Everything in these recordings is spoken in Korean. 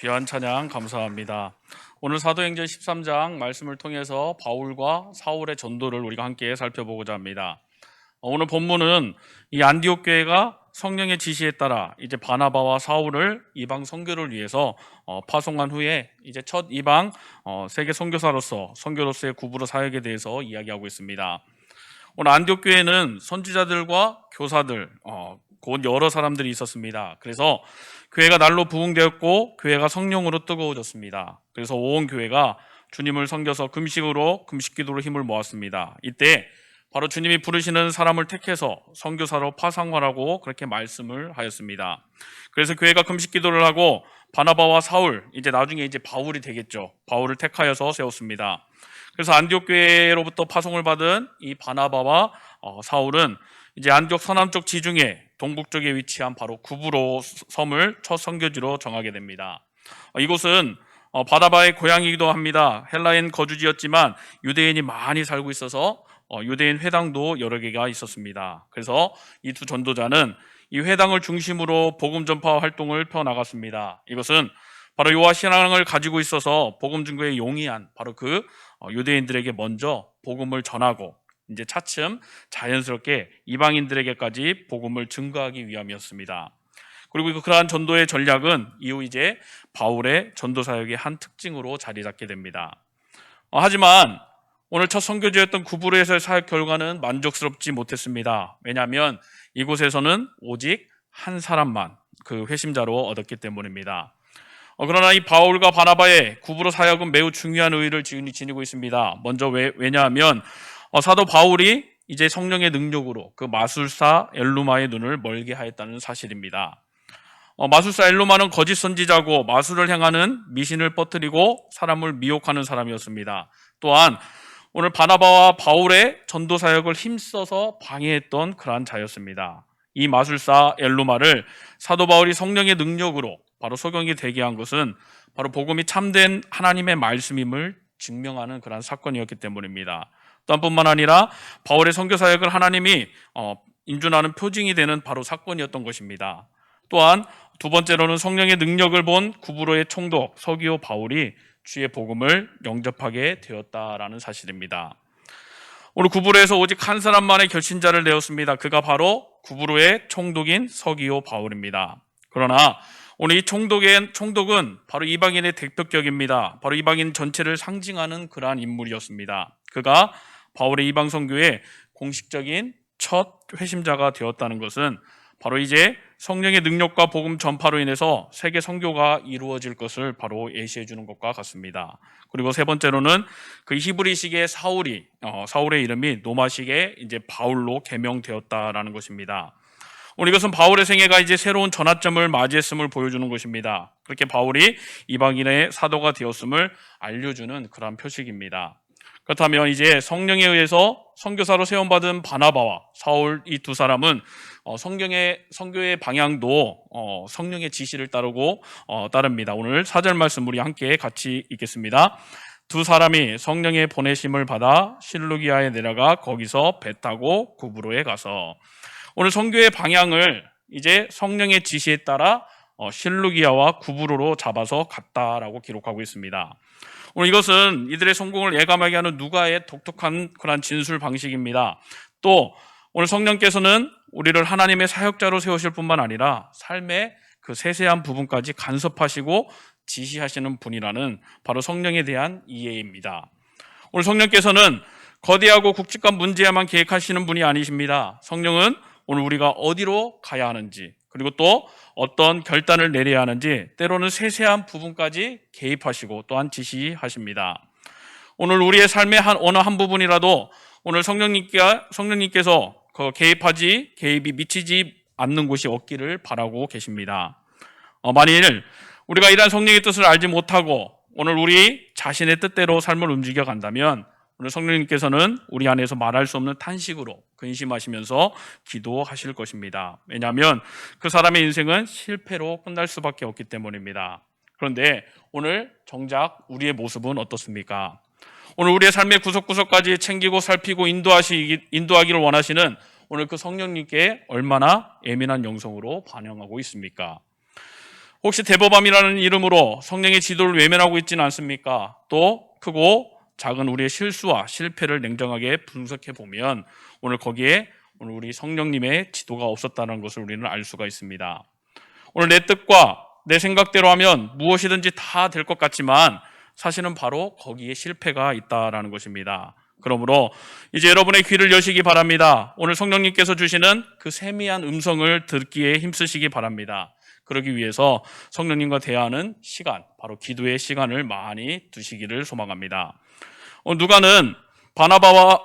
귀한 찬양 감사합니다. 오늘 사도행전 13장 말씀을 통해서 바울과 사울의 전도를 우리가 함께 살펴보고자 합니다. 어, 오늘 본문은 이 안디옥 교회가 성령의 지시에 따라 이제 바나바와 사울을 이방 선교를 위해서 어, 파송한 후에 이제 첫 이방 어, 세계 선교사로서 선교로서의 구부로 사역에 대해서 이야기하고 있습니다. 오늘 안디옥 교회는 선지자들과 교사들 어, 곧 여러 사람들이 있었습니다. 그래서 교회가 날로 부흥되었고 교회가 성령으로 뜨거워졌습니다. 그래서 온 교회가 주님을 섬겨서 금식으로 금식 기도로 힘을 모았습니다. 이때 바로 주님이 부르시는 사람을 택해서 선교사로 파상하라고 그렇게 말씀을 하였습니다. 그래서 교회가 금식 기도를 하고 바나바와 사울 이제 나중에 이제 바울이 되겠죠. 바울을 택하여서 세웠습니다. 그래서 안디옥 교회로부터 파송을 받은 이 바나바와 어, 사울은 이제 안디옥 서남쪽 지중해 동북쪽에 위치한 바로 구브로 섬을 첫 선교지로 정하게 됩니다. 어, 이곳은 어, 바나바의 고향이기도 합니다. 헬라인 거주지였지만 유대인이 많이 살고 있어서 어, 유대인 회당도 여러 개가 있었습니다. 그래서 이 두 전도자는 이 회당을 중심으로 복음 전파 활동을 펴 나갔습니다. 이것은 바로 요한 신앙을 가지고 있어서 복음 증거에 용이한 바로 그 어, 유대인들에게 먼저 복음을 전하고 이제 차츰 자연스럽게 이방인들에게까지 복음을 증거하기 위함이었습니다. 그리고 그러한 전도의 전략은 이후 이제 바울의 전도 사역의 한 특징으로 자리 잡게 됩니다. 어, 하지만 오늘 첫 선교지였던 구부르에서의 사역 결과는 만족스럽지 못했습니다. 왜냐하면 이곳에서는 오직 한 사람만 그 회심자로 얻었기 때문입니다. 어, 그러나 이 바울과 바나바의 구부로 사역은 매우 중요한 의의를 지니고 있습니다. 먼저 왜, 왜냐하면 어, 사도 바울이 이제 성령의 능력으로 그 마술사 엘루마의 눈을 멀게 하였다는 사실입니다. 어, 마술사 엘루마는 거짓 선지자고 마술을 행하는 미신을 퍼뜨리고 사람을 미혹하는 사람이었습니다. 또한 오늘 바나바와 바울의 전도 사역을 힘써서 방해했던 그러한 자였습니다. 이 마술사 엘루마를 사도 바울이 성령의 능력으로 바로 소경이 되게 한 것은 바로 복음이 참된 하나님의 말씀임을 증명하는 그러한 사건이었기 때문입니다. 또한 뿐만 아니라 바울의 선교 사역을 하나님이 어, 인준하는 표징이 되는 바로 사건이었던 것입니다. 또한 두 번째로는 성령의 능력을 본 구브로의 총독 서기오 바울이 주의 복음을 영접하게 되었다라는 사실입니다. 오늘 구브로에서 오직 한 사람만의 결신자를 내었습니다. 그가 바로 구브로의 총독인 서기오 바울입니다. 그러나 오늘 이 총독의 총독은 바로 이방인의 대표격입니다. 바로 이방인 전체를 상징하는 그러한 인물이었습니다. 그가 바울의 이방 선교의 공식적인 첫 회심자가 되었다는 것은 바로 이제 성령의 능력과 복음 전파로 인해서 세계 선교가 이루어질 것을 바로 예시해 주는 것과 같습니다. 그리고 세 번째로는 그 히브리식의 사울이 어, 사울의 이름이 노마식의 이제 바울로 개명되었다라는 것입니다. 오늘 이것은 바울의 생애가 이제 새로운 전환점을 맞이했음을 보여주는 것입니다. 그렇게 바울이 이방인의 사도가 되었음을 알려주는 그러한 표식입니다. 그렇다면 이제 성령에 의해서 선교사로 세움받은 바나바와 사울 이 두 사람은 어, 성경의 성교의 방향도 어, 성령의 지시를 따르고 어, 따릅니다. 오늘 사절 말씀 우리 함께 같이 읽겠습니다. 두 사람이 성령의 보내심을 받아 실루기아에 내려가 거기서 배 타고 구브로에 가서 오늘 성교의 방향을 이제 성령의 지시에 따라 어, 실루기아와 구브로로 잡아서 갔다라고 기록하고 있습니다. 오늘 이것은 이들의 성공을 예감하게 하는 누가의 독특한 그런 진술 방식입니다. 또 오늘 성령께서는 우리를 하나님의 사역자로 세우실 뿐만 아니라 삶의 그 세세한 부분까지 간섭하시고 지시하시는 분이라는 바로 성령에 대한 이해입니다. 오늘 성령께서는 거대하고 굵직한 문제야만 계획하시는 분이 아니십니다. 성령은 오늘 우리가 어디로 가야 하는지 그리고 또 어떤 결단을 내려야 하는지 때로는 세세한 부분까지 개입하시고 또한 지시하십니다. 오늘 우리의 삶의 한 어느 한 부분이라도 오늘 성령님께 성령님께서 그 개입하지 개입이 미치지 않는 곳이 없기를 바라고 계십니다. 어, 만일 우리가 이러한 성령의 뜻을 알지 못하고 오늘 우리 자신의 뜻대로 삶을 움직여 간다면 오늘 성령님께서는 우리 안에서 말할 수 없는 탄식으로 근심하시면서 기도하실 것입니다. 왜냐하면 그 사람의 인생은 실패로 끝날 수밖에 없기 때문입니다. 그런데 오늘 정작 우리의 모습은 어떻습니까? 오늘 우리의 삶의 구석구석까지 챙기고 살피고 인도하시, 인도하기를 원하시는 오늘 그 성령님께 얼마나 예민한 영성으로 반영하고 있습니까? 혹시 대법암이라는 이름으로 성령의 지도를 외면하고 있지는 않습니까? 또 크고 작은 우리의 실수와 실패를 냉정하게 분석해 보면 오늘 거기에 오늘 우리 성령님의 지도가 없었다는 것을 우리는 알 수가 있습니다. 오늘 내 뜻과 내 생각대로 하면 무엇이든지 다 될 것 같지만 사실은 바로 거기에 실패가 있다라는 것입니다. 그러므로 이제 여러분의 귀를 여시기 바랍니다. 오늘 성령님께서 주시는 그 세미한 음성을 듣기에 힘쓰시기 바랍니다. 그러기 위해서 성령님과 대화하는 시간, 바로 기도의 시간을 많이 두시기를 소망합니다. 어, 누가는 바나바와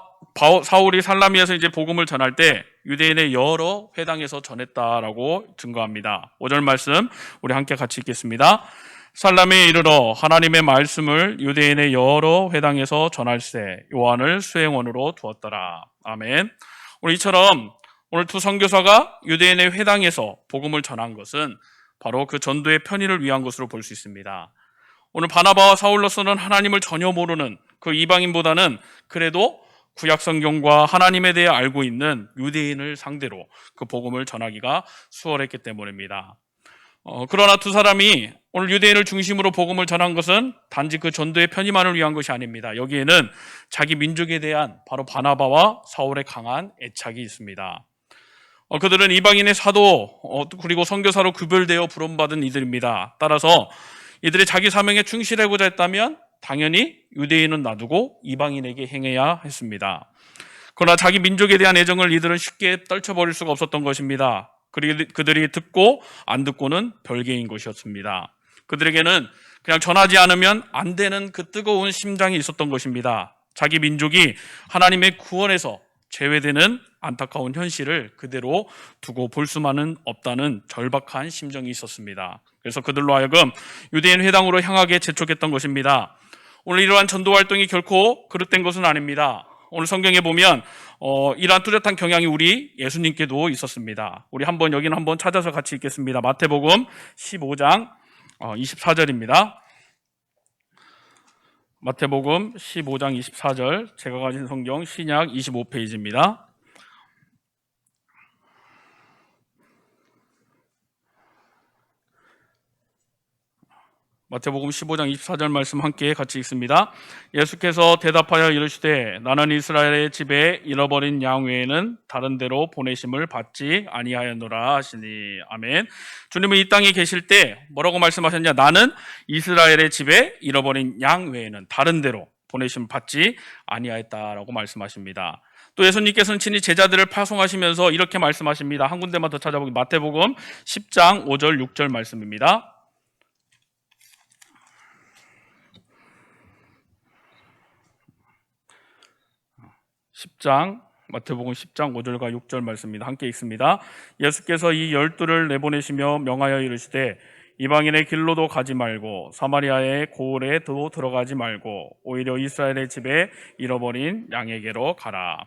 사울이 살라미에서 이제 복음을 전할 때 유대인의 여러 회당에서 전했다라고 증거합니다. 5절 말씀 우리 함께 같이 읽겠습니다. 살라미에 이르러 하나님의 말씀을 유대인의 여러 회당에서 전할세 요한을 수행원으로 두었더라. 아멘. 오늘 이처럼 오늘 두 선교사가 유대인의 회당에서 복음을 전한 것은 바로 그 전도의 편의를 위한 것으로 볼 수 있습니다. 오늘 바나바와 사울로서는 하나님을 전혀 모르는 그 이방인보다는 그래도 구약 성경과 하나님에 대해 알고 있는 유대인을 상대로 그 복음을 전하기가 수월했기 때문입니다. 어, 그러나 두 사람이 오늘 유대인을 중심으로 복음을 전한 것은 단지 그 전도의 편의만을 위한 것이 아닙니다. 여기에는 자기 민족에 대한 바로 바나바와 사울의 강한 애착이 있습니다. 어, 그들은 이방인의 사도 어, 그리고 선교사로 구별되어 부름받은 이들입니다. 따라서 이들이 자기 사명에 충실하고자 했다면 당연히 유대인은 놔두고 이방인에게 행해야 했습니다. 그러나 자기 민족에 대한 애정을 이들은 쉽게 떨쳐버릴 수가 없었던 것입니다. 그들이 듣고 안 듣고는 별개인 것이었습니다. 그들에게는 그냥 전하지 않으면 안 되는 그 뜨거운 심장이 있었던 것입니다. 자기 민족이 하나님의 구원에서 제외되는 안타까운 현실을 그대로 두고 볼 수만은 없다는 절박한 심정이 있었습니다. 그래서 그들로 하여금 유대인 회당으로 향하게 재촉했던 것입니다. 오늘 이러한 전도 활동이 결코 그릇된 것은 아닙니다. 오늘 성경에 보면 어, 이러한 뚜렷한 경향이 우리 예수님께도 있었습니다. 우리 한번 여기는 한번 찾아서 같이 읽겠습니다. 마태복음 15장 어, 24절입니다. 마태복음 15장 24절 제가 가진 성경 신약 25페이지입니다. 마태복음 15장 24절 말씀 함께 같이 읽습니다. 예수께서 대답하여 이르시되 나는 이스라엘의 집에 잃어버린 양 외에는 다른 데로 보내심을 받지 아니하였노라 하시니 아멘. 주님은 이 땅에 계실 때 뭐라고 말씀하셨냐? 나는 이스라엘의 집에 잃어버린 양 외에는 다른 데로 보내심 받지 아니하였다라고 말씀하십니다. 또 예수님께서는 친히 제자들을 파송하시면서 이렇게 말씀하십니다. 한 군데만 더 찾아보기 마태복음 10장 5절 6절 말씀입니다. 10장 마태복음 10장 5절과 6절 말씀입니다. 함께 읽습니다. 예수께서 이 열두를 내보내시며 명하여 이르시되 이방인의 길로도 가지 말고 사마리아의 고을에도 들어가지 말고 오히려 이스라엘의 집에 잃어버린 양에게로 가라.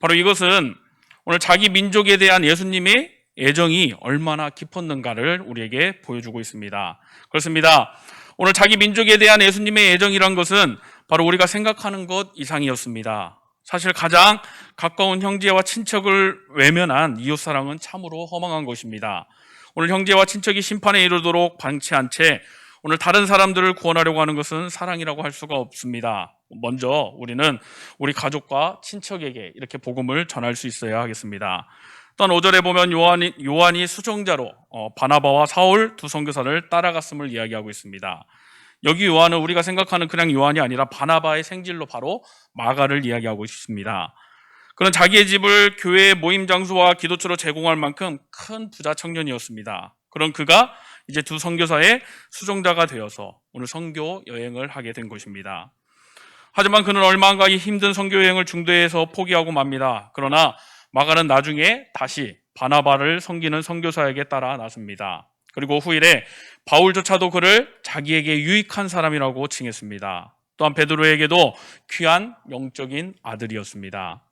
바로 이것은 오늘 자기 민족에 대한 예수님의 애정이 얼마나 깊었는가를 우리에게 보여주고 있습니다. 그렇습니다. 오늘 자기 민족에 대한 예수님의 애정이란 것은 바로 우리가 생각하는 것 이상이었습니다. 사실 가장 가까운 형제와 친척을 외면한 이웃 사랑은 참으로 허망한 것입니다. 오늘 형제와 친척이 심판에 이르도록 방치한 채 오늘 다른 사람들을 구원하려고 하는 것은 사랑이라고 할 수가 없습니다. 먼저 우리는 우리 가족과 친척에게 이렇게 복음을 전할 수 있어야 하겠습니다. 또한 5절에 보면 요한이, 요한이 수종자로 어, 바나바와 사울 두 선교사를 따라갔음을 이야기하고 있습니다. 여기 요한은 우리가 생각하는 그냥 요한이 아니라 바나바의 생질로 바로 마가를 이야기하고 있습니다. 그런 자기의 집을 교회의 모임 장소와 기도처로 제공할 만큼 큰 부자 청년이었습니다. 그런 그가 이제 두 선교사의 수종자가 되어서 오늘 선교 여행을 하게 된 것입니다. 하지만 그는 얼마인가 이 힘든 선교 여행을 중도에서 포기하고 맙니다. 그러나 마가는 나중에 다시 바나바를 섬기는 선교사에게 따라 나섭니다. 그리고 후일에 바울조차도 그를 자기에게 유익한 사람이라고 칭했습니다. 또한 베드로에게도 귀한 영적인 아들이었습니다.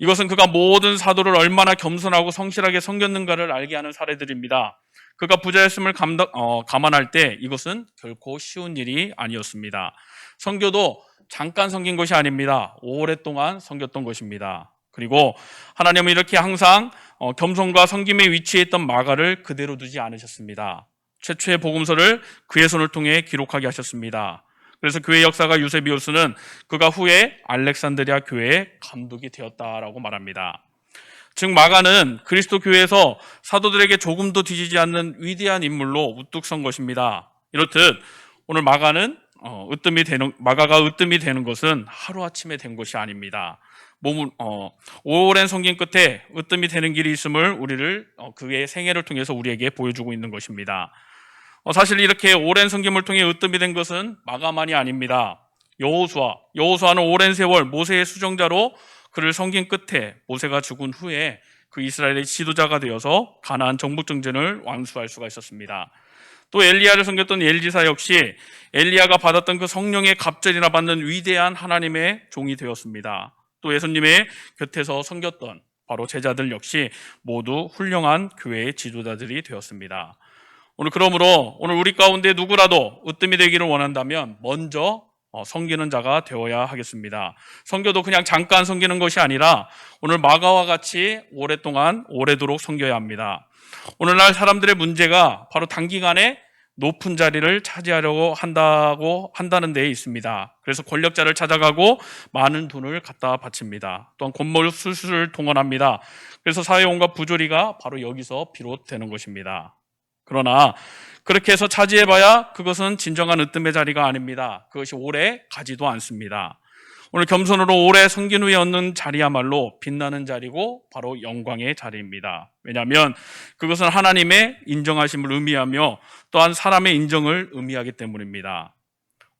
이것은 그가 모든 사도를 얼마나 겸손하고 성실하게 섬겼는가를 알게 하는 사례들입니다. 그가 부자였음을 감당, 어, 감안할 때 이것은 결코 쉬운 일이 아니었습니다. 성교도 잠깐 섬긴 것이 아닙니다. 오랫동안 섬겼던 것입니다. 그리고 하나님은 이렇게 항상 어, 겸손과 섬김에 위치해 있던 마가를 그대로 두지 않으셨습니다. 최초의 복음서를 그의 손을 통해 기록하게 하셨습니다. 그래서 교회 역사가 유세비우스는 그가 후에 알렉산드리아 교회의 감독이 되었다라고 말합니다. 즉 마가는 그리스도 교회에서 사도들에게 조금도 뒤지지 않는 위대한 인물로 우뚝 선 것입니다. 이렇듯 오늘 마가는 어, 으뜸이 되는 마가가 으뜸이 되는 것은 하루 아침에 된 것이 아닙니다. 몸을 어, 오랜 성경 끝에 으뜸이 되는 길이 있음을 우리를 어, 그의 생애를 통해서 우리에게 보여주고 있는 것입니다. 어, 사실 이렇게 오랜 성경을 통해 으뜸이 된 것은 마가만이 아닙니다. 여호수아, 여호수아는 오랜 세월 모세의 수정자로 그를 성긴 끝에 모세가 죽은 후에 그 이스라엘의 지도자가 되어서 가나안 정복 정전을 완수할 수가 있었습니다. 또 엘리야를 섬겼던 엘리사 역시 엘리야가 받았던 그 성령의 갑절이나 받는 위대한 하나님의 종이 되었습니다. 또 예수님의 곁에서 섬겼던 바로 제자들 역시 모두 훌륭한 교회의 지도자들이 되었습니다. 오늘 그러므로 오늘 우리 가운데 누구라도 으뜸이 되기를 원한다면 먼저 어, 섬기는 자가 되어야 하겠습니다. 성교도 그냥 잠깐 섬기는 것이 아니라 오늘 마가와 같이 오랫동안 오래도록 섬겨야 합니다. 오늘날 사람들의 문제가 바로 단기간에 높은 자리를 차지하려고 한다고 한다는 데에 있습니다. 그래서 권력자를 찾아가고 많은 돈을 갖다 바칩니다. 또한 권모 수술을 동원합니다. 그래서 사회 온갖 부조리가 바로 여기서 비롯되는 것입니다. 그러나 그렇게 해서 차지해봐야 그것은 진정한 으뜸의 자리가 아닙니다. 그것이 오래 가지도 않습니다. 오늘 겸손으로 오래 성긴 후에 얻는 자리야말로 빛나는 자리고 바로 영광의 자리입니다. 왜냐하면 그것은 하나님의 인정하심을 의미하며 또한 사람의 인정을 의미하기 때문입니다.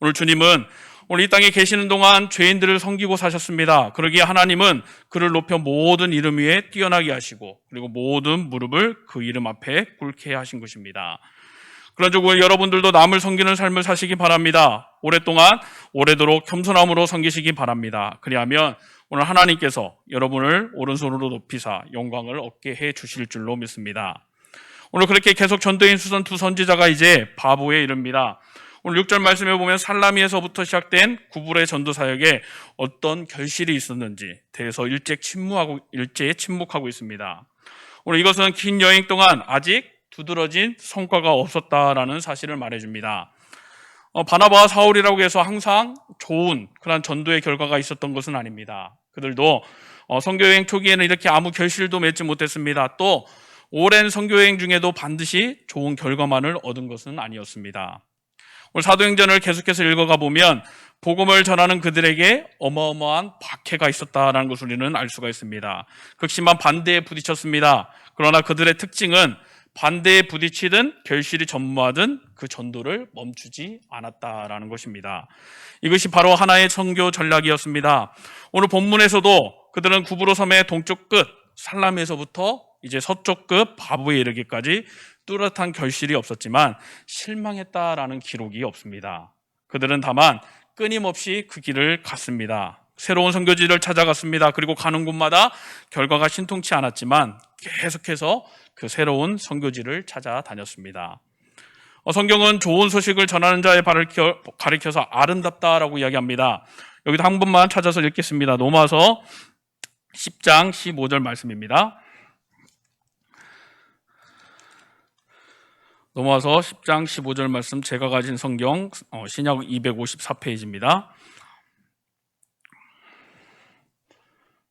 오늘 주님은 오늘 이 땅에 계시는 동안 죄인들을 섬기고 사셨습니다. 그러기에 하나님은 그를 높여 모든 이름 위에 뛰어나게 하시고 그리고 모든 무릎을 그 이름 앞에 꿇게 하신 것입니다. 그런즉 여러분들도 남을 섬기는 삶을 사시기 바랍니다. 오랫동안 오래도록 겸손함으로 섬기시기 바랍니다. 그리하면 오늘 하나님께서 여러분을 오른손으로 높이사 영광을 얻게 해 주실 줄로 믿습니다. 오늘 그렇게 계속 전도인 수선 두 선지자가 이제 바보에 이릅니다. 오늘 6절 말씀에 보면 살라미에서부터 시작된 구불의 전도 사역에 어떤 결실이 있었는지 대해서 일제 침묵하고 일제에 침묵하고 있습니다. 오늘 이것은 긴 여행 동안 아직 두드러진 성과가 없었다라는 사실을 말해줍니다. 어, 바나바와 사울이라고 해서 항상 좋은 그런 전도의 결과가 있었던 것은 아닙니다. 그들도 어, 선교여행 초기에는 이렇게 아무 결실도 맺지 못했습니다. 또 오랜 선교여행 중에도 반드시 좋은 결과만을 얻은 것은 아니었습니다. 오늘 사도행전을 계속해서 읽어가 보면 복음을 전하는 그들에게 어마어마한 박해가 있었다라는 것을 우리는 알 수가 있습니다. 극심한 반대에 부딪혔습니다. 그러나 그들의 특징은 반대에 부딪히든 결실이 전무하든 그 전도를 멈추지 않았다라는 것입니다. 이것이 바로 하나의 선교 전략이었습니다. 오늘 본문에서도 그들은 구브로 섬의 동쪽 끝 살람에서부터 이제 서쪽 끝 바부에 이르기까지 뚜렷한 결실이 없었지만 실망했다라는 기록이 없습니다. 그들은 다만 끊임없이 그 길을 갔습니다. 새로운 선교지를 찾아갔습니다. 그리고 가는 곳마다 결과가 신통치 않았지만 계속해서 그 새로운 선교지를 찾아다녔습니다. 어, 성경은 좋은 소식을 전하는 자의 발을 가리켜서 아름답다라고 이야기합니다. 여기도 한 번만 찾아서 읽겠습니다. 로마서 10장 15절 말씀입니다. 넘어와서 10장 15절 말씀 제가 가진 성경 어, 신약 254페이지입니다.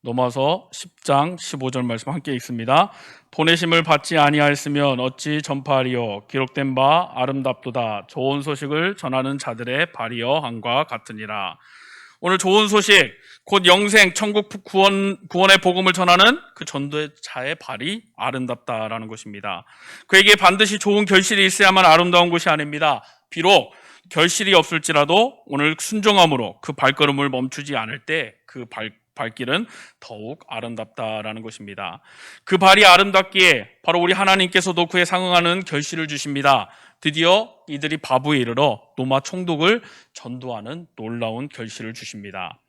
넘어서 10장 15절 말씀 함께 읽습니다. 보내심을 받지 아니하였으면 어찌 전파하리요 기록된 바 아름답도다 좋은 소식을 전하는 자들의 발이여 함과 같으니라. 오늘 좋은 소식 곧 영생 천국 구원 구원의 복음을 전하는 그 전도자의 발이 아름답다라는 것입니다. 그에게 반드시 좋은 결실이 있어야만 아름다운 것이 아닙니다. 비록 결실이 없을지라도 오늘 순종함으로 그 발걸음을 멈추지 않을 때 그 발 발길은 더욱 아름답다라는 것입니다. 그 발이 아름답기에 바로 우리 하나님께서도 그에 상응하는 결실을 주십니다. 드디어 이들이 바부에 이르러 노마 총독을 전도하는 놀라운 결실을 주십니다.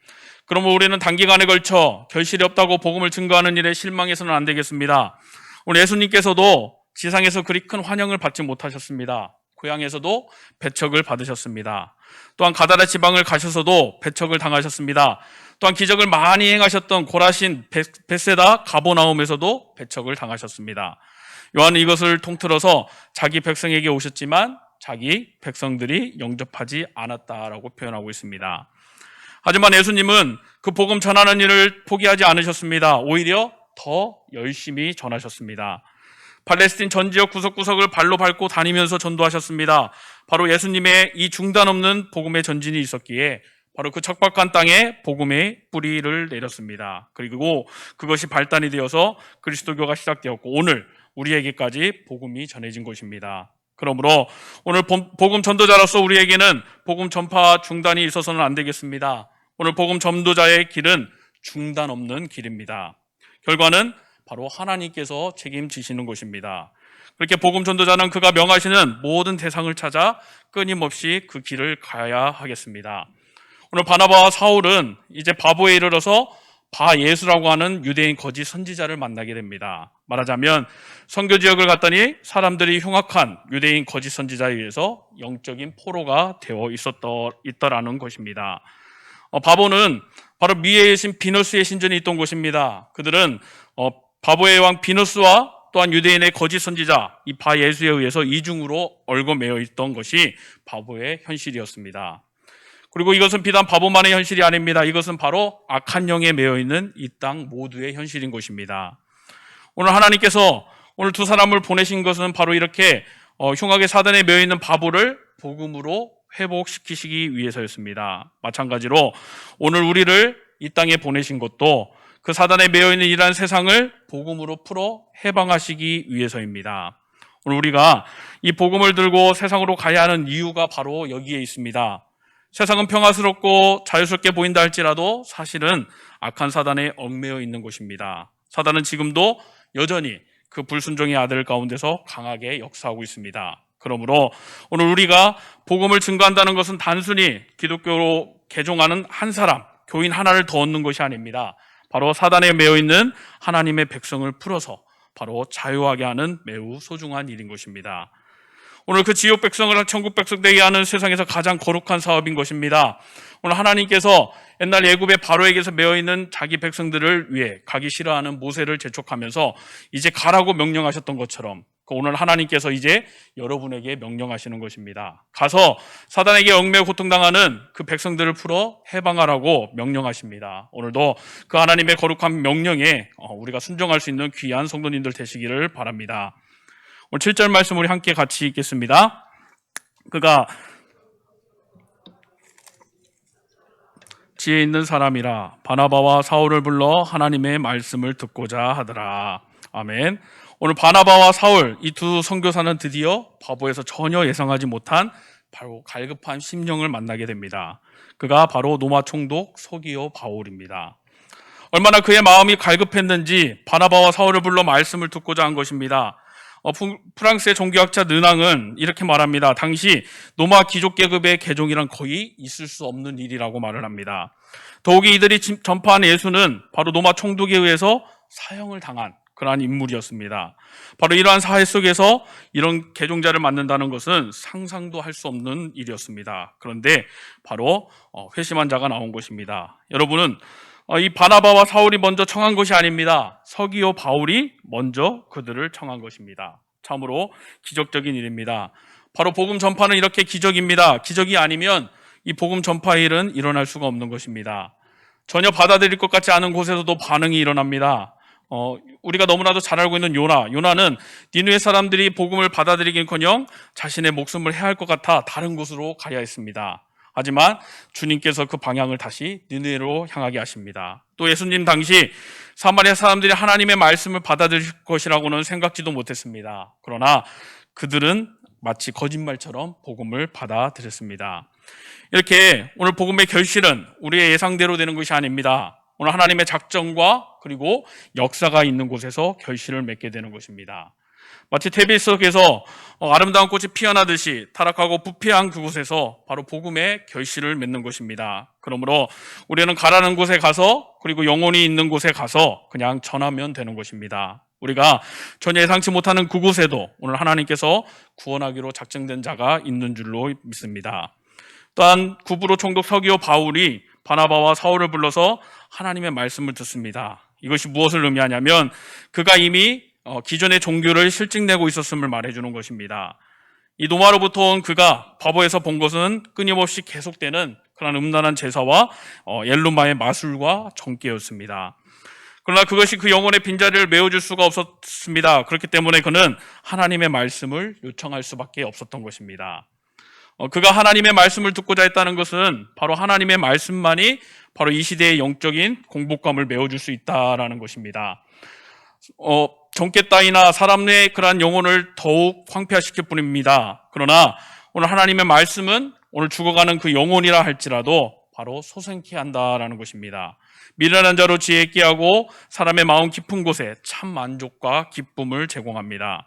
그러면 우리는 단기간에 걸쳐 결실이 없다고 복음을 증거하는 일에 실망해서는 안 되겠습니다. 오늘 예수님께서도 지상에서 그리 큰 환영을 받지 못하셨습니다. 고향에서도 배척을 받으셨습니다. 또한 가다라 지방을 가셔서도 배척을 당하셨습니다. 또한 기적을 많이 행하셨던 고라신 베세다 가보나움에서도 배척을 당하셨습니다. 요한은 이것을 통틀어서 자기 백성에게 오셨지만 자기 백성들이 영접하지 않았다라고 표현하고 있습니다. 하지만 예수님은 그 복음 전하는 일을 포기하지 않으셨습니다. 오히려 더 열심히 전하셨습니다. 팔레스틴 전 지역 구석구석을 발로 밟고 다니면서 전도하셨습니다. 바로 예수님의 이 중단 없는 복음의 전진이 있었기에 바로 그 척박한 땅에 복음의 뿌리를 내렸습니다. 그리고 그것이 발단이 되어서 그리스도교가 시작되었고 오늘 우리에게까지 복음이 전해진 것입니다. 그러므로 오늘 본- 복음 전도자로서 우리에게는 복음 전파 중단이 있어서는 안 되겠습니다. 오늘 복음 전도자의 길은 중단 없는 길입니다. 결과는 바로 하나님께서 책임지시는 것입니다. 그렇게 복음 전도자는 그가 명하시는 모든 대상을 찾아 끊임없이 그 길을 가야 하겠습니다. 오늘 바나바와 사울은 이제 바보에 이르러서 바 예수라고 하는 유대인 거짓 선지자를 만나게 됩니다. 말하자면 선교 지역을 갔더니 사람들이 흉악한 유대인 거짓 선지자에 의해서 영적인 포로가 되어 있었더 있더라는 것입니다. 어, 바보는 바로 미에의 신 비너스의 신전이 있던 곳입니다. 그들은 어, 바보의 왕 비너스와 또한 유대인의 거짓 선지자 이 바 예수에 의해서 이중으로 얽어매여 있던 것이 바보의 현실이었습니다. 그리고 이것은 비단 바보만의 현실이 아닙니다. 이것은 바로 악한 영에 매여 있는 이 땅 모두의 현실인 것입니다. 오늘 하나님께서 오늘 두 사람을 보내신 것은 바로 이렇게 어, 흉악의 사단에 매여 있는 바보를 복음으로 회복시키시기 위해서였습니다. 마찬가지로 오늘 우리를 이 땅에 보내신 것도 그 사단에 매여 있는 이러한 세상을 복음으로 풀어 해방하시기 위해서입니다. 오늘 우리가 이 복음을 들고 세상으로 가야 하는 이유가 바로 여기에 있습니다. 세상은 평화스럽고 자유스럽게 보인다 할지라도 사실은 악한 사단에 얽매여 있는 곳입니다. 사단은 지금도 여전히 그 불순종의 아들 가운데서 강하게 역사하고 있습니다. 그러므로 오늘 우리가 복음을 증거한다는 것은 단순히 기독교로 개종하는 한 사람, 교인 하나를 더 얻는 것이 아닙니다. 바로 사단에 매여 있는 하나님의 백성을 풀어서 바로 자유하게 하는 매우 소중한 일인 것입니다. 오늘 그 지옥 백성을 천국 백성 되게 하는 세상에서 가장 거룩한 사업인 것입니다. 오늘 하나님께서 옛날 예굽의 바로에게서 매어 있는 자기 백성들을 위해 가기 싫어하는 모세를 재촉하면서 이제 가라고 명령하셨던 것처럼 그 오늘 하나님께서 이제 여러분에게 명령하시는 것입니다. 가서 사단에게 얽매여 고통당하는 그 백성들을 풀어 해방하라고 명령하십니다. 오늘도 그 하나님의 거룩한 명령에 어, 우리가 순종할 수 있는 귀한 성도님들 되시기를 바랍니다. 오늘 7절 말씀 우리 함께 같이 읽겠습니다. 그가 지혜 있는 사람이라 바나바와 사울을 불러 하나님의 말씀을 듣고자 하더라. 아멘. 오늘 바나바와 사울 이 두 선교사는 드디어 바보에서 전혀 예상하지 못한 바로 갈급한 심령을 만나게 됩니다. 그가 바로 노마 총독 서기오 바울입니다. 얼마나 그의 마음이 갈급했는지 바나바와 사울을 불러 말씀을 듣고자 한 것입니다. 어, 프- 프랑스의 종교학자 느낭은 이렇게 말합니다. 당시 노마 귀족 계급의 개종이란 거의 있을 수 없는 일이라고 말을 합니다. 더욱이 이들이 진- 전파한 예수는 바로 노마 총독에 의해서 사형을 당한 그러한 인물이었습니다. 바로 이러한 사회 속에서 이런 개종자를 만든다는 것은 상상도 할 수 없는 일이었습니다. 그런데 바로 어, 회심한 자가 나온 것입니다. 여러분은 어, 이 바나바와 사울이 먼저 청한 것이 아닙니다. 서기오 바울이 먼저 그들을 청한 것입니다. 참으로 기적적인 일입니다. 바로 복음 전파는 이렇게 기적입니다. 기적이 아니면 이 복음 전파 일은 일어날 수가 없는 것입니다. 전혀 받아들일 것 같지 않은 곳에서도 반응이 일어납니다. 어, 우리가 너무나도 잘 알고 있는 요나. 요나는 니누의 사람들이 복음을 받아들이긴커녕 자신의 목숨을 해야 할 것 같아 다른 곳으로 가야 했습니다. 하지만 주님께서 그 방향을 다시 니누에로 향하게 하십니다. 또 예수님 당시 사마리아 사람들이 하나님의 말씀을 받아들일 것이라고는 생각지도 못했습니다. 그러나 그들은 마치 거짓말처럼 복음을 받아들였습니다. 이렇게 오늘 복음의 결실은 우리의 예상대로 되는 것이 아닙니다. 오늘 하나님의 작정과 그리고 역사가 있는 곳에서 결실을 맺게 되는 것입니다. 마치 태비 속에서 어, 아름다운 꽃이 피어나듯이 타락하고 부패한 그곳에서 바로 복음의 결실을 맺는 것입니다. 그러므로 우리는 가라는 곳에 가서 그리고 영혼이 있는 곳에 가서 그냥 전하면 되는 것입니다. 우리가 전혀 예상치 못하는 그곳에도 오늘 하나님께서 구원하기로 작정된 자가 있는 줄로 믿습니다. 또한 구부로 총독 서기오 바울이 바나바와 사울을 불러서 하나님의 말씀을 듣습니다. 이것이 무엇을 의미하냐면 그가 이미 어, 기존의 종교를 실증내고 있었음을 말해주는 것입니다. 이 노마로부터 온 그가 바보에서 본 것은 끊임없이 계속되는 그런 음란한 제사와 어, 엘루마의 마술과 정계였습니다. 그러나 그것이 그 영혼의 빈자리를 메워줄 수가 없었습니다. 그렇기 때문에 그는 하나님의 말씀을 요청할 수밖에 없었던 것입니다. 어, 그가 하나님의 말씀을 듣고자 했다는 것은 바로 하나님의 말씀만이 바로 이 시대의 영적인 공복감을 메워줄 수 있다라는 것입니다. 어, 정계 따위나 사람 의 그러한 영혼을 더욱 황폐화시킬 뿐입니다. 그러나 오늘 하나님의 말씀은 오늘 죽어가는 그 영혼이라 할지라도 바로 소생케 한다라는 것입니다. 미련한 자로 지혜 있게 하고 사람의 마음 깊은 곳에 참 만족과 기쁨을 제공합니다.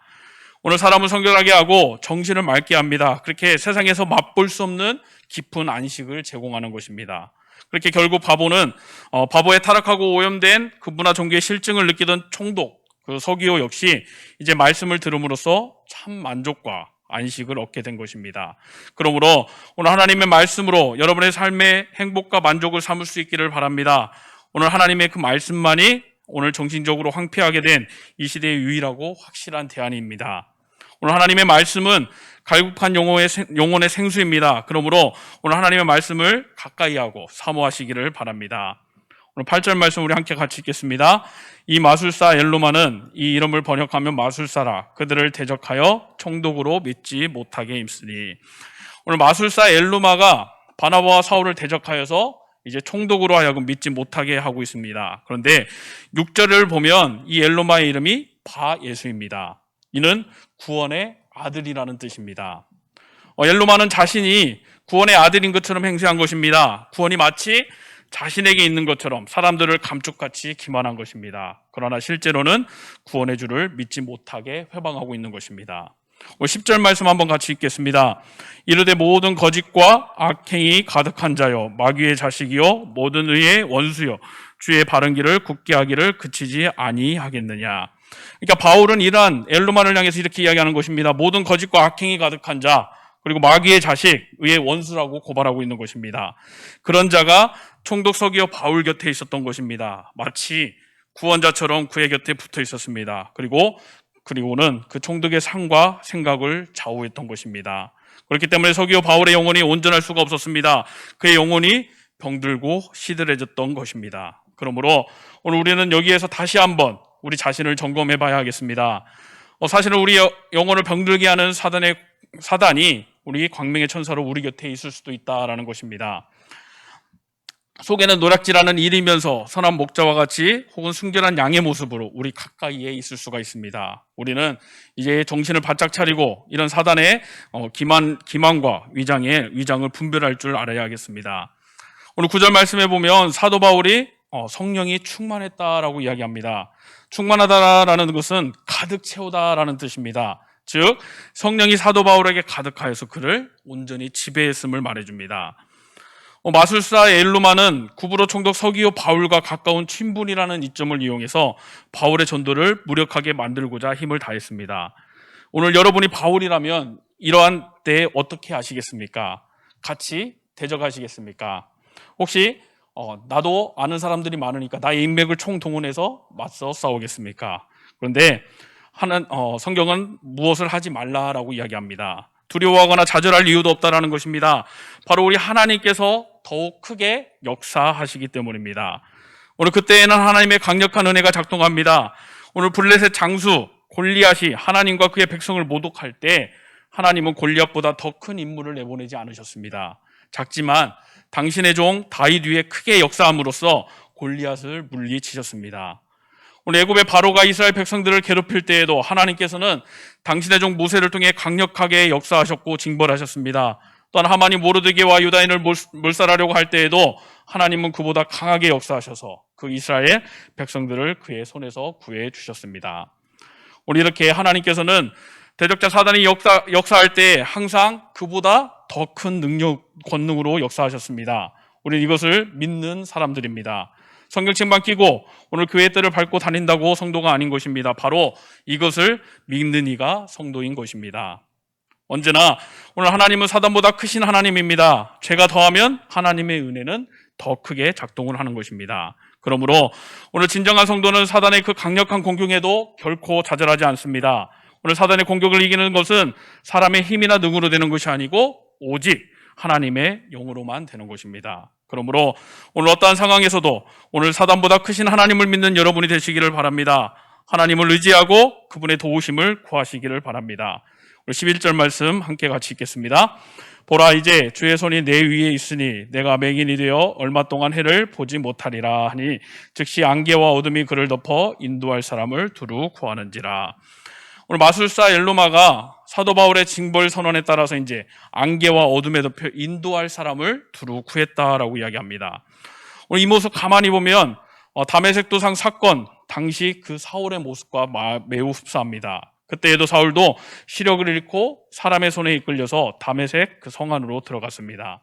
오늘 사람을 성결하게 하고 정신을 맑게 합니다. 그렇게 세상에서 맛볼 수 없는 깊은 안식을 제공하는 것입니다. 그렇게 결국 바보는 어, 바보에 타락하고 오염된 그 문화 종교의 실증을 느끼던 총독 그 서기오 역시 이제 말씀을 들음으로써 참 만족과 안식을 얻게 된 것입니다. 그러므로 오늘 하나님의 말씀으로 여러분의 삶의 행복과 만족을 삼을 수 있기를 바랍니다. 오늘 하나님의 그 말씀만이 오늘 정신적으로 황폐하게 된 이 시대의 유일하고 확실한 대안입니다. 오늘 하나님의 말씀은 갈급한 영혼의, 생수입니다. 그러므로 오늘 하나님의 말씀을 가까이 하고 사모하시기를 바랍니다. 오늘 8절 말씀 우리 함께 같이 읽겠습니다. 이 마술사 엘로마는 이 이름을 번역하면 마술사라 그들을 대적하여 총독으로 믿지 못하게 임쓰니 오늘 마술사 엘로마가 바나바와 사울을 대적하여서 이제 총독으로 하여금 믿지 못하게 하고 있습니다. 그런데 6절을 보면 이 엘로마의 이름이 바 예수입니다. 이는 구원의 아들이라는 뜻입니다. 어, 엘로마는 자신이 구원의 아들인 것처럼 행세한 것입니다. 구원이 마치 자신에게 있는 것처럼 사람들을 감쪽같이 기만한 것입니다. 그러나 실제로는 구원의 주를 믿지 못하게 회방하고 있는 것입니다. 오늘 10절 말씀 한번 같이 읽겠습니다. 이르되 모든 거짓과 악행이 가득한 자여 마귀의 자식이요 모든 의의 원수여 주의 바른 길을 굳게 하기를 그치지 아니하겠느냐. 그러니까 바울은 이러한 엘로만을 향해서 이렇게 이야기하는 것입니다. 모든 거짓과 악행이 가득한 자 그리고 마귀의 자식, 의의 원수라고 고발하고 있는 것입니다. 그런 자가 총독 서기어 바울 곁에 있었던 것입니다. 마치 구원자처럼 그의 곁에 붙어 있었습니다. 그리고 그리고는 그 총독의 상과 생각을 좌우했던 것입니다. 그렇기 때문에 서기어 바울의 영혼이 온전할 수가 없었습니다. 그의 영혼이 병들고 시들해졌던 것입니다. 그러므로 오늘 우리는 여기에서 다시 한번 우리 자신을 점검해 봐야 하겠습니다. 어, 사실은 우리 여- 영혼을 병들게 하는 사단의 사단이 우리 광명의 천사로 우리 곁에 있을 수도 있다라는 것입니다. 속에는 노략질하는 일이면서 선한 목자와 같이 혹은 순결한 양의 모습으로 우리 가까이에 있을 수가 있습니다. 우리는 이제 정신을 바짝 차리고 이런 사단의 어, 기만, 기만과 위장의 위장을 분별할 줄 알아야 하겠습니다. 오늘 구절 말씀해 보면 사도 바울이 어, 성령이 충만했다라고 이야기합니다. 충만하다라는 것은 가득 채우다라는 뜻입니다. 즉 성령이 사도 바울에게 가득하여서 그를 온전히 지배했음을 말해줍니다. 어, 마술사 엘루마는 구브로 총독 서기오 바울과 가까운 친분이라는 이점을 이용해서 바울의 전도를 무력하게 만들고자 힘을 다했습니다. 오늘 여러분이 바울이라면 이러한 때에 어떻게 하시겠습니까? 같이 대적하시겠습니까? 혹시 어, 나도 아는 사람들이 많으니까 나의 인맥을 총동원해서 맞서 싸우겠습니까? 그런데 하는 어, 성경은 무엇을 하지 말라라고 이야기합니다. 두려워하거나 좌절할 이유도 없다라는 것입니다. 바로 우리 하나님께서 더욱 크게 역사하시기 때문입니다. 오늘 그때에는 하나님의 강력한 은혜가 작동합니다. 오늘 블레셋 장수 골리앗이 하나님과 그의 백성을 모독할 때 하나님은 골리앗보다 더 큰 인물을 내보내지 않으셨습니다. 작지만 당신의 종 다윗 위에 크게 역사함으로써 골리앗을 물리치셨습니다. 오늘 애굽의 바로가 이스라엘 백성들을 괴롭힐 때에도 하나님께서는 당신의 종 모세를 통해 강력하게 역사하셨고 징벌하셨습니다. 또한 하만이 모르드게와 유다인을 몰- 몰살하려고 할 때에도 하나님은 그보다 강하게 역사하셔서 그 이스라엘 백성들을 그의 손에서 구해 주셨습니다. 오늘 이렇게 하나님께서는 대적자 사단이 역사, 역사할 때 항상 그보다 더 큰 능력, 권능으로 역사하셨습니다. 우리는 이것을 믿는 사람들입니다. 성경책만 끼고 오늘 교회 때를 밟고 다닌다고 성도가 아닌 것입니다. 바로 이것을 믿는 이가 성도인 것입니다. 언제나 오늘 하나님은 사단보다 크신 하나님입니다. 죄가 더하면 하나님의 은혜는 더 크게 작동을 하는 것입니다. 그러므로 오늘 진정한 성도는 사단의 그 강력한 공격에도 결코 좌절하지 않습니다. 오늘 사단의 공격을 이기는 것은 사람의 힘이나 능으로 되는 것이 아니고 오직 하나님의 영으로만 되는 것입니다. 그러므로 오늘 어떠한 상황에서도 오늘 사단보다 크신 하나님을 믿는 여러분이 되시기를 바랍니다. 하나님을 의지하고 그분의 도우심을 구하시기를 바랍니다. 우리 11절 말씀 함께 같이 읽겠습니다. 보라 이제 주의 손이 내 위에 있으니 내가 맹인이 되어 얼마 동안 해를 보지 못하리라 하니 즉시 안개와 어둠이 그를 덮어 인도할 사람을 두루 구하는지라. 오늘 마술사 엘로마가 사도 바울의 징벌 선언에 따라서 이제 안개와 어둠에 덮여 인도할 사람을 두루 구했다라고 이야기합니다. 오늘 이 모습 가만히 보면 어, 담에색 도상 사건 당시 그 사울의 모습과 마- 매우 흡사합니다. 그때에도 사울도 시력을 잃고 사람의 손에 이끌려서 담에색 그성 안으로 들어갔습니다.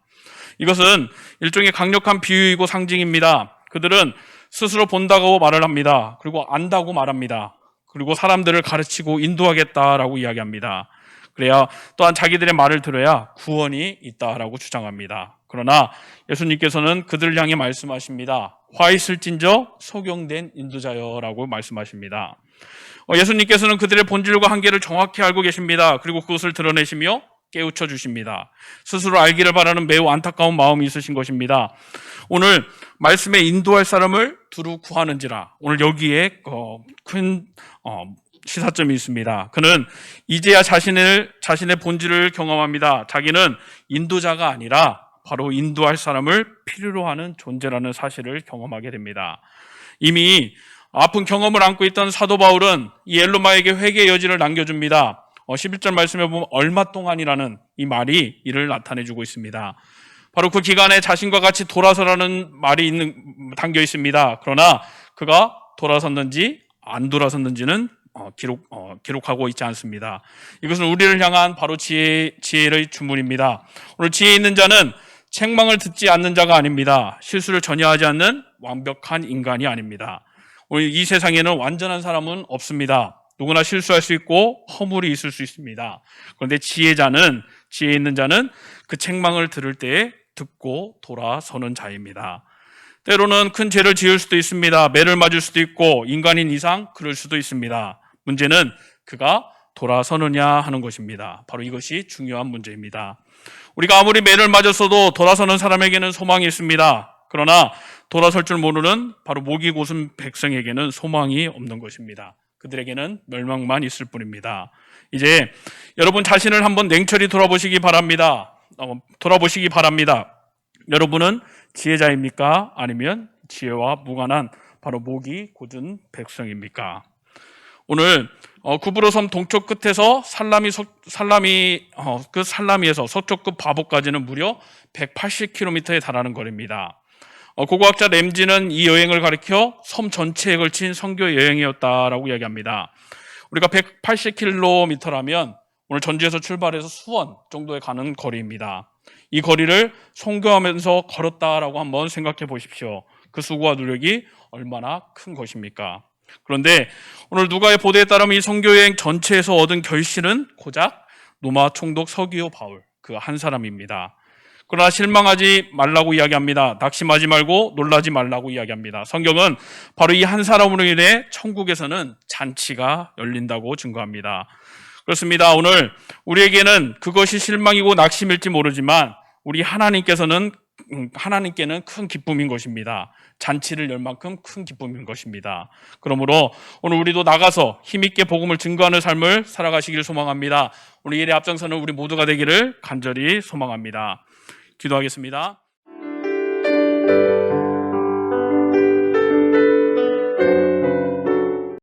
이것은 일종의 강력한 비유이고 상징입니다. 그들은 스스로 본다고 말을 합니다. 그리고 안다고 말합니다. 그리고 사람들을 가르치고 인도하겠다라고 이야기합니다. 그래야 또한 자기들의 말을 들어야 구원이 있다라고 주장합니다. 그러나 예수님께서는 그들을 향해 말씀하십니다. 화 있을진저 소경된 인도자여라고 말씀하십니다. 어, 예수님께서는 그들의 본질과 한계를 정확히 알고 계십니다. 그리고 그것을 드러내시며 깨우쳐 주십니다. 스스로 알기를 바라는 매우 안타까운 마음이 있으신 것입니다. 오늘 말씀에 인도할 사람을 두루 구하는지라 오늘 여기에 어, 큰 어, 시사점이 있습니다. 그는 이제야 자신을 자신의 본질을 경험합니다. 자기는 인도자가 아니라 바로 인도할 사람을 필요로 하는 존재라는 사실을 경험하게 됩니다. 이미 아픈 경험을 안고 있던 사도 바울은 이 엘로마에게 회개의 여지를 남겨줍니다. 어, 11절 말씀에 보면 얼마 동안이라는 이 말이 이를 나타내주고 있습니다. 바로 그 기간에 자신과 같이 돌아서라는 말이 있는, 담겨 있습니다. 그러나 그가 돌아섰는지 안 돌아섰는지는 어, 기록, 어, 기록하고 있지 않습니다. 이것은 우리를 향한 바로 지혜, 지혜의 주문입니다. 오늘 지혜 있는 자는 책망을 듣지 않는 자가 아닙니다. 실수를 전혀 하지 않는 완벽한 인간이 아닙니다. 오늘 이 세상에는 완전한 사람은 없습니다. 누구나 실수할 수 있고 허물이 있을 수 있습니다. 그런데 지혜자는 지혜 있는 자는 그 책망을 들을 때에 듣고 돌아서는 자입니다. 때로는 큰 죄를 지을 수도 있습니다. 매를 맞을 수도 있고 인간인 이상 그럴 수도 있습니다. 문제는 그가 돌아서느냐 하는 것입니다. 바로 이것이 중요한 문제입니다. 우리가 아무리 매를 맞았어도 돌아서는 사람에게는 소망이 있습니다. 그러나 돌아설 줄 모르는 바로 목이 고순 백성에게는 소망이 없는 것입니다. 그들에게는 멸망만 있을 뿐입니다. 이제 여러분 자신을 한번 냉철히 돌아보시기 바랍니다. 어, 돌아보시기 바랍니다. 여러분은 지혜자입니까? 아니면 지혜와 무관한 바로 목이 고준 백성입니까? 오늘 어, 구부로 섬 동쪽 끝에서 살라미 석- 살라미 어, 그 살라미에서 서쪽 끝 바보까지는 무려 180km에 달하는 거리입니다. 어, 고고학자 램지는 이 여행을 가리켜 섬 전체에 걸친 선교 여행이었다라고 이야기합니다. 우리가 180km라면 오늘 전주에서 출발해서 수원 정도에 가는 거리입니다. 이 거리를 선교하면서 걸었다라고 한번 생각해 보십시오. 그 수고와 노력이 얼마나 큰 것입니까? 그런데 오늘 누가의 보도에 따르면 이 선교여행 전체에서 얻은 결실은 고작 노마 총독 서기오 바울 그 한 사람입니다. 그러나 실망하지 말라고 이야기합니다. 낙심하지 말고 놀라지 말라고 이야기합니다. 성경은 바로 이 한 사람으로 인해 천국에서는 잔치가 열린다고 증거합니다. 그렇습니다. 오늘 우리에게는 그것이 실망이고 낙심일지 모르지만 우리 하나님께서는 음, 하나님께는 큰 기쁨인 것입니다. 잔치를 열 만큼 큰 기쁨인 것입니다. 그러므로 오늘 우리도 나가서 힘있게 복음을 증거하는 삶을 살아가시기를 소망합니다. 오늘 일의 앞장서는 우리 모두가 되기를 간절히 소망합니다. 기도하겠습니다.